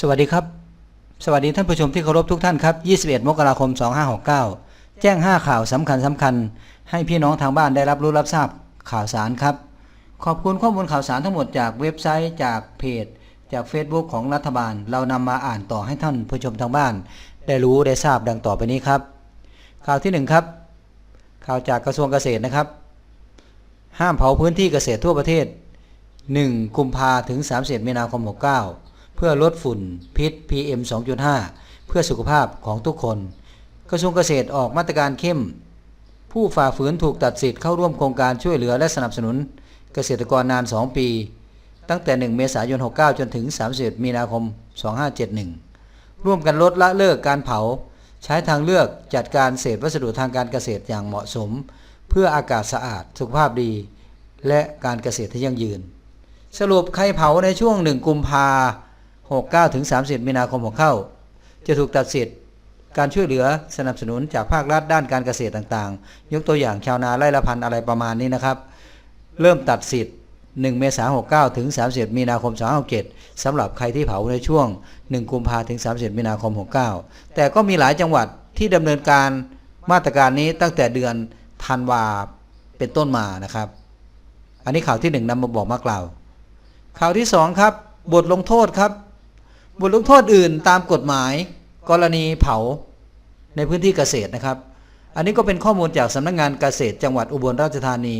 สวัสดีครับ สวัสดีท่านผู้ชมที่เคารพทุกท่านครับ 21 มกราคม 2569 แจ้ง 5 ข่าวสำคัญสำคัญ ให้พี่น้องทางบ้านได้รับรู้รับทราบข่าวสารครับ ขอบคุณข้อมูลข่าวสารทั้งหมดจากเว็บไซต์จากเพจ จาก Facebook ของรัฐบาล เรานำมาอ่านต่อให้ท่านผู้ชมทางบ้าน ได้รู้ได้ทราบดังต่อไปนี้ครับ ข่าวที่ 1 ครับ ข่าวจากกระทรวงเกษตรนะครับ ห้ามเผาพื้นที่เกษตรทั่วประเทศ 1 กุมภาถึง 30 มีนาคม 69 เพื่อลดฝุ่นพิษ PM 2.5 เพื่อสุขภาพของทุกคน กระทรวงเกษตรออกมาตรการเข้ม ผู้ฝ่าฝืนถูกตัดสิทธิ์เข้าร่วมโครงการช่วยเหลือและสนับสนุน เกษตรกรนาน 2 ปี ตั้งแต่ 1 เมษายน 69 จนถึง 31 มีนาคม 2571 ร่วมกันลดละเลิกการเผา ใช้ทางเลือกจัดการเศษวัสดุทางการเกษตรอย่างเหมาะสม เพื่ออากาศสะอาดสุขภาพดี และการเกษตรที่ยั่งยืน สรุปใครเผาในช่วง1กุมภา 69ถึง30 มีนาคมของเข้า จะถูกตัดสิทธิ์การช่วยเหลือสนับสนุนจากภาครัฐด้านการเกษตรต่างๆ ยกตัวอย่างชาวนาไร่ละพันอะไรประมาณนี้นะครับ เริ่มตัดสิทธิ์ 1 เมษายน69ถึง30 มีนาคม2567สำหรับใครที่เผาในช่วง 1 กุมภาถึง 30 มีนาคม 69 แต่ก็มีหลายจังหวัดที่ดำเนินการมาตรการนี้ตั้งแต่เดือนธันวาเป็นต้นมานะครับ อันนี้ข่าวที่หนึ่งนำมาบอกมากล่าว ข่าวที่สองครับ บทลงโทษครับ บทลงโทษอื่นตามกฎหมาย กรณีเผาในพื้นที่เกษตรนะครับ อันนี้ก็เป็นข้อมูลจากสำนักงงานเกษตรจังหวัดอุบลราชธานี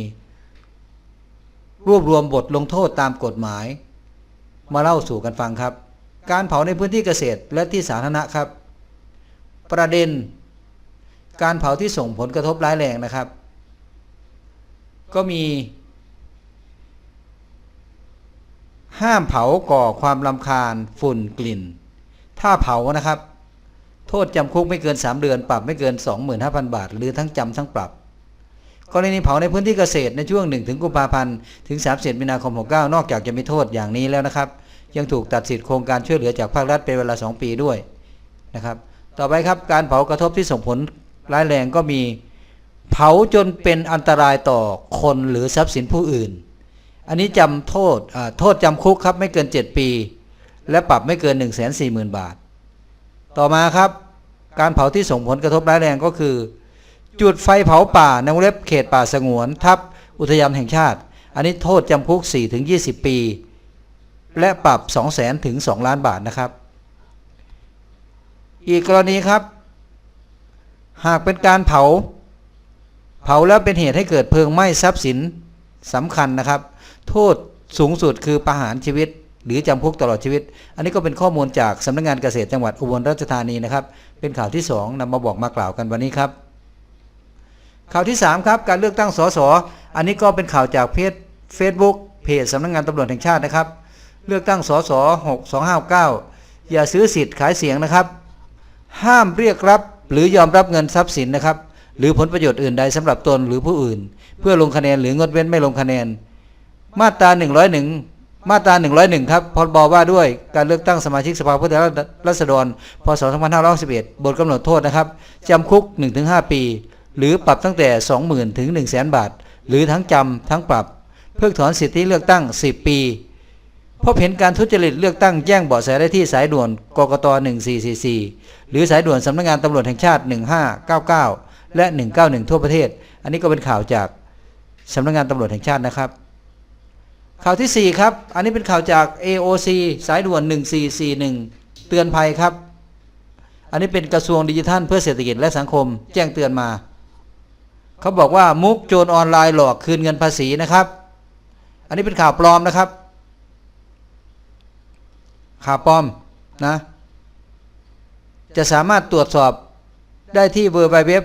รวบรวมบทลงโทษตามกฎหมาย มาเล่าสู่กันฟังครับ การเผาในพื้นที่เกษตรและที่สาธารณะครับ ประเด็น การเผาที่ส่งผลกระทบร้ายแรงนะครับ ก็มี ห้ามเผาก่อความลำคาญฝุ่นกลิ่น ถ้าเผานะครับ โทษจำคุกไม่เกิน 3 เดือน ปรับไม่เกิน 25,000 บาท หรือทั้งจำทั้งปรับ กรณีเผาในพื้นที่เกษตรในช่วง 1 ถึงกุมภาพันธ์ถึง 30 มีนาคม 69 นอกจากจะมีโทษอย่างนี้แล้วนะครับ ยังถูกตัดสิทธิ์โครงการช่วยเหลือจากภาครัฐเป็นเวลา 2 ปีด้วยนะครับ ต่อไปครับการเผากระทบที่ส่งผลร้ายแรงก็มีเผาจนเป็นอันตรายต่อคนหรือทรัพย์สินผู้อื่น อันนี้จำโทษโทษจำคุกครับไม่เกิน 7 ปี และปรับไม่เกิน 1 4 0 0 0 0 บาท ต่อมาครับ การเผาที่ส่งผลกระทบร้ายแรงก็คือ จุดไฟเผาป่าในวงเล็บเขตป่าสงวน ทับอุทยานแห่งชาติ อันนี้โทษจำคุก4ถึง20 ปี และปรับ2 0 0 0 0 0ถึง 2 ล้านบาทนะครับ อีกกรณีครับ หากเป็นการเผา เผาแล้วเป็นเหตุให้เกิดเพลิงไหม้ทรัพย์สินสำคัญนะครับ โทษสูงสุดคือประหารชีวิต หรือจำคุกตลอดชีวิต อันนี้ก็เป็นข้อมูลจากสำนักงานเกษตรจังหวัดอุบลราชธานีนะครับ เป็นข่าวที่ 2นำมาบอกมากล่าวกันวันนี้ครับ ข่าวที่ 3 ครับ การเลือกตั้งสสอันนี้ก็เป็นข่าวจากเพจ Facebook เพจสำนักงานตำรวจแห่งชาตินะครับ เลือกตั้งสส6259 อย่าซื้อสิทธิ์ขายเสียงนะครับ ห้ามเรียกรับหรือยอมรับเงินทรัพย์สินนะครับ หรือผลประโยชน์อื่นใดสำหรับตนหรือผู้อื่น เพื่อลงคะแนนหรืองดเว้นไม่ลงคะแนน มาตรา101 มาตรา101 ครับพรบว่าด้วยการเลือกตั้งสมาชิกสภาผู้แทนราษฎร พศ 2561บทกำหนดโทษนะครับจำคุก 1-5 ปี หรือปรับตั้งแต่ 20,000 ถึง 100,000 บาท หรือทั้งจำทั้งปรับ เพิกถอนสิทธิเลือกตั้ง 10 ปีพบเห็นการทุจริตเลือกตั้งแจ้งเบาะแสได้ที่สายด่วนกกต 1444 หรือสายด่วนสำนักงานตำรวจแห่งชาติ 1599 และ 191 ทั่วประเทศ อันนี้ก็เป็นข่าวจากสำนักงานตำรวจแห่งชาตินะครับ ข่าวที่ 4 ครับ อันนี้เป็นข่าวจาก AOC สายด่วน 1441 เตือนภัยครับ อันนี้เป็นกระทรวงดิจิทัลเพื่อเศรษฐกิจและสังคม แจ้งเตือนมา เขาบอกว่ามุกโจรออนไลน์หลอกคืนเงินภาษีนะครับ อันนี้เป็นข่าวปลอมนะครับ ข่าวปลอมนะ จะสามารถตรวจสอบได้ที่ www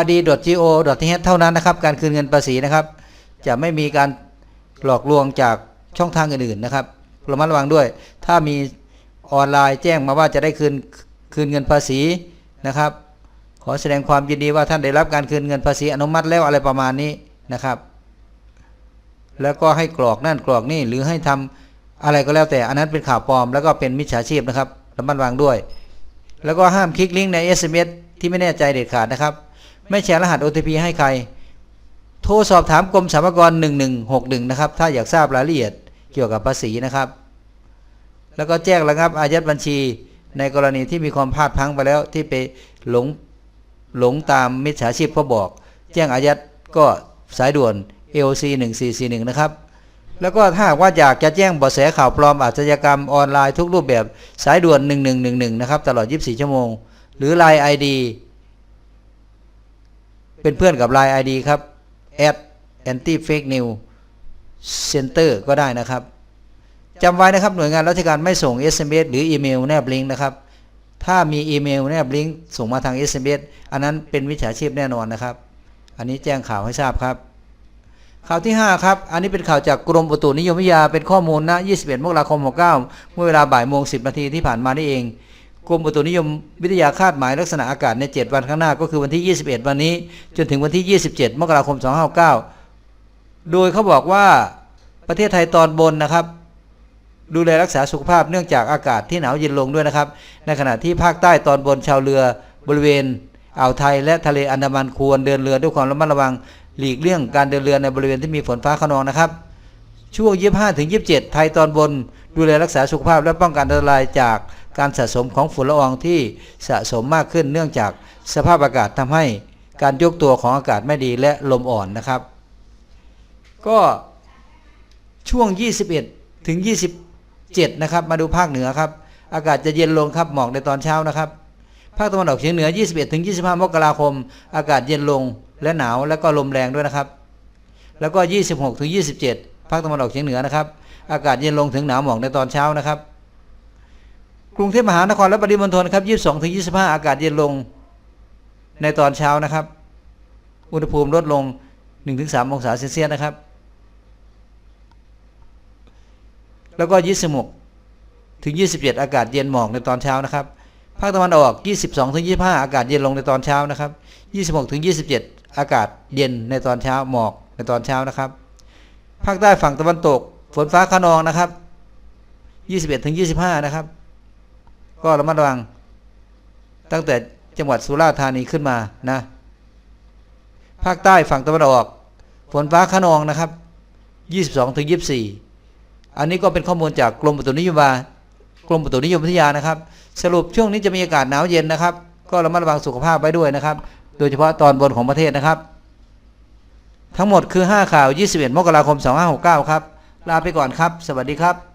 rd.go.th เท่านั้นนะครับ การคืนเงินภาษีนะครับ จะไม่มีการหลอกลวงจากช่องทางอื่นๆนะครับระมัดระวังด้วย ถ้ามีออนไลน์แจ้งมาว่าจะได้คืนคืนเงินภาษีนะครับ ขอแสดงความยินดีว่าท่านได้รับการคืนเงินภาษีอนุมัติแล้วอะไรประมาณนี้นะครับ แล้วก็ให้กรอกนั่นกรอกนี่หรือให้ทำอะไรก็แล้วแต่อันนั้นเป็นข่าวปลอม แล้วก็เป็นมิจฉาชีพนะครับระมัดระวังด้วย แล้วก็ห้ามคลิกลิงก์ใน SMS ที่ไม่แน่ใจเด็ดขาดนะครับ ไม่แชร์รหัส OTP ให้ใคร โทรสอบถามกรมสรรพากร 1161 นะครับ ถ้าอยากทราบรายละเอียดเกี่ยวกับภาษีนะครับ แล้วก็แจ้งระงับอายัดบัญชี ในกรณีที่มีความพลาดพังไปแล้วที่ไปหลงหลงตามมิจฉาชีพเขาบอก แจ้งอายัดก็สายด่วน LC 1441 นะครับ แล้วก็ถ้าว่าอยากจะแจ้งเบาะแสข่าวปลอมอาชญากรรมออนไลน์ทุกรูปแบบสายด่วน 1111 นะครับ ตลอด 24 ชั่วโมง หรือ Line ID เป็นเพื่อนกับ Line ID ครับ at anti fake news center ก็ได้นะครับจำไว้นะครับหน่วยงานราชการไม่ส่ง SMS หรืออีเมลแนบลิงก์นะครับ ถ้ามีอีเมลแนบลิงก์ส่งมาทาง SMS อันนั้นเป็นมิจฉาชีพแน่นอนนะครับ อันนี้แจ้งข่าวให้ทราบครับ ข่าวที่ 5 ครับ อันนี้เป็นข่าวจากกรมอุตุนิยมวิทยาเป็นข้อมูลณ21 มกราคม 69 เมื่อเวลาบ่ายโมง 10 นาทีที่ผ่านมานี่เอง กรมอุตุนิยมวิทยาคาดหมายลักษณะอากาศใน 7 วันข้างหน้าก็คือวันที่ 21 วันนี้ จนถึงวันที่ 27 มกราคม 2569โดยเขาบอกว่าประเทศไทยตอนบนนะครับ ดูแลรักษาสุขภาพเนื่องจากอากาศที่หนาวเย็นลงด้วยนะครับ ในขณะที่ภาคใต้ตอนบนชาวเรือบริเวณอ่าวไทยและทะเลอันดามันควรเดินเรือด้วยความระมัดระวังหลีกเลี่ยงการเดินเรือในบริเวณที่มีฝนฟ้าขนองนะครับช่วง 25 ถึง 27 ไทยตอนบน ดูแลรักษาสุขภาพและป้องกันอันตรายจาก การสะสมของฝุ่นละอองที่สะสมมากขึ้นเนื่องจากสภาพอากาศทำให้การยกตัวของอากาศไม่ดีและลมอ่อนนะครับ ก็ช่วง 21 ถึง 27 นะครับ มาดูภาคเหนือครับ อากาศจะเย็นลงครับหมอกในตอนเช้านะครับ ภาคตะวันออกเฉียงเหนือ 21 ถึง 25 มกราคม อากาศเย็นลงและหนาวแล้วก็ลมแรงด้วยนะครับ แล้วก็ 26 ถึง 27 ภาคตะวันออกเฉียงเหนือนะครับ อากาศเย็นลงถึงหนาวหมอกในตอนเช้านะครับ กรุงเทพมหานครและปริมณฑลครับ22ถึง25อากาศเย็นลง ในตอนเช้านะครับ อุณหภูมิลดลง1-3องศาเซลเซียสนะครับ แล้วก็26ถึง27อากาศเย็นหมอกในตอนเช้านะครับภาคตะวันออก 22ถึง25 อากาศเย็นลงในตอนเช้านะครับ 26ถึง27 อากาศเย็นในตอนเช้าหมอกในตอนเช้านะครับ ภาคใต้ฝั่งตะวันตก ฝนฟ้าขนองนะครับ 21ถึง25 นะครับ ก็ระมัดระวัง ตั้งแต่จังหวัดสุราษฎร์ธานีขึ้นมานะ ภาคใต้ฝั่งตะวันออก ฝนฟ้าขนองนะครับ 22ถึง24 อันนี้ก็เป็นข้อมูลจากกรมอุตุนิยมวากรมอุตุนิยมวิทยานะครับ สรุปช่วงนี้จะมีอากาศหนาวเย็นนะครับ ก็ระมัดระวังสุขภาพไว้ด้วยนะครับ โดยเฉพาะตอนบนของประเทศนะครับ ทั้งหมดคือ 5 ข่าว 21 มกราคม 2569 ครับ ลาไปก่อนครับ สวัสดีครับ